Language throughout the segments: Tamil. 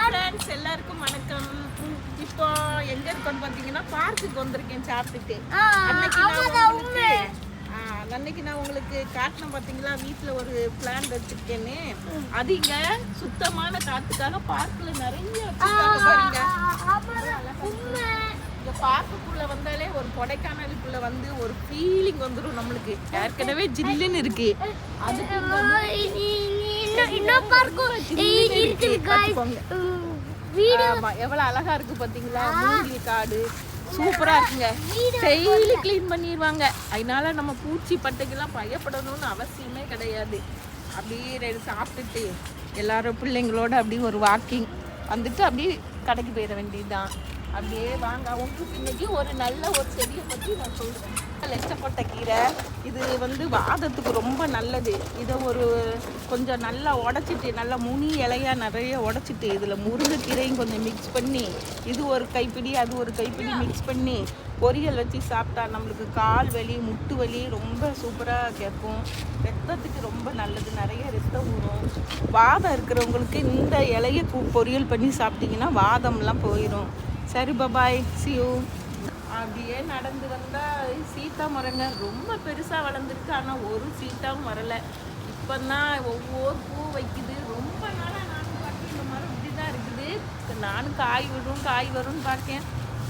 ஃப்ரெண்ட்ஸ் எல்லாருக்கும் வணக்கம். இப்போ எங்க இருக்கோம்னு பாத்தீங்கன்னா பார்க்குக்கு வந்திருக்கேன் சாப்பிட்டுட்டு. அன்னைக்கு நான் உங்களுக்கு அன்னைக்கு நான் உங்களுக்கு காட்டினேன் பாத்தீங்களா வீட்ல ஒரு பிளான் வச்சிருக்கேன்னு அது இங்க சுத்தமான காத்துக்காக பார்க்ல நிறைய பாருங்க. இந்த பார்க்குக்குள்ள வந்தாலே ஒரு கொடைக்கானலுக்குள்ள வந்து ஒரு ஃபீலிங் வந்துடும் நம்மளுக்கு. ஏற்கனவே ஜில்லுன்னு இருக்கு. அதுக்கு இன்னும் பார்க்கும். இருக்குது ஆமா எவ்வளவு அழகா இருக்கு பாத்தீங்களா? மூங்கில் காடு. சூப்பரா இருக்குங்க. டெய்லி க்ளீன் பண்ணிடுவாங்க அதனால நம்ம பூச்சி பட்டைக்கெல்லாம் பயப்படணும்னு அவசியமே கிடையாது. அப்படியே சாப்பிட்டுட்டு எல்லாரும் பிள்ளைங்களோட அப்படியே ஒரு வாக்கிங் வந்துட்டு அப்படியே கடைக்கு போயிட வேண்டியதுதான். அப்படியே வாங்க. உங்களுக்கு இன்னைக்கு ஒரு நல்ல ஒரு செடியை பற்றி நான் சொல்கிறேன் லெச்சப்பட்ட கீரை இது வந்து வாதத்துக்கு ரொம்ப நல்லது. இதை ஒரு கொஞ்சம் நல்லா உடச்சிட்டு நல்லா முனி இலையாக நிறைய உடச்சிட்டு இதில் முருங்கைக்கீரையும் கொஞ்சம் மிக்ஸ் பண்ணி இது ஒரு கைப்பிடி அது ஒரு கைப்பிடி மிக்ஸ் பண்ணி பொரியல் வச்சு சாப்பிட்டா நம்மளுக்கு கால் வலி முட்டு வலி ரொம்ப சூப்பராக கேட்கும். ரத்தத்துக்கு ரொம்ப நல்லது. நிறைய ரத்தம் ஊறும். வாதம் இருக்கிறவங்களுக்கு இந்த இலையை பொரியல் பண்ணி சாப்பிட்டிங்கன்னா வாதம்லாம் போயிடும் சரி பபாய் சியூ அப்படியே நடந்து வந்தா சீத்தா மரங்க ரொம்ப பெருசா வளர்ந்துருக்கு. ஆனா ஒரு சீத்தாவும் வரல. இப்பதான் ஒவ்வொரு பூ வைக்குது. ரொம்ப நாளா நானும் பார்த்தேன். இந்த மரம் இப்படிதான் இருக்குது. நானும் காய் விடும் காய் வரும்னு பார்த்தேன்.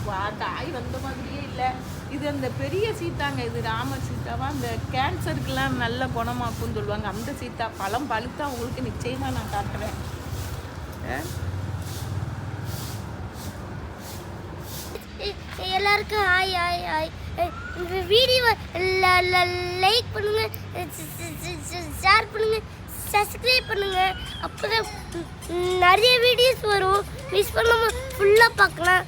வா காய் வந்த மாதிரியே இல்லை. இது அந்த பெரிய சீத்தாங்க. இது ராம சீத்தாவா? அந்த கேன்சருக்கெல்லாம் நல்ல குணமாக்கும்னு சொல்லுவாங்க. அந்த சீத்தா. பழம் பழுத்தா உங்களுக்கு நிச்சயமா நான் காட்டுறேன். இருக்கு. ஹாய் ஹாய் ஹாய் இந்த வீடியோ லைக் பண்ணுங்க. ஷேர் பண்ணுங்க. சப்ஸ்கிரைப் பண்ணுங்க. அப்பதான் நிறைய வீடியோஸ் வரும். மிஸ் பண்ணாம ஃபுல்லாக பார்க்கலாம்.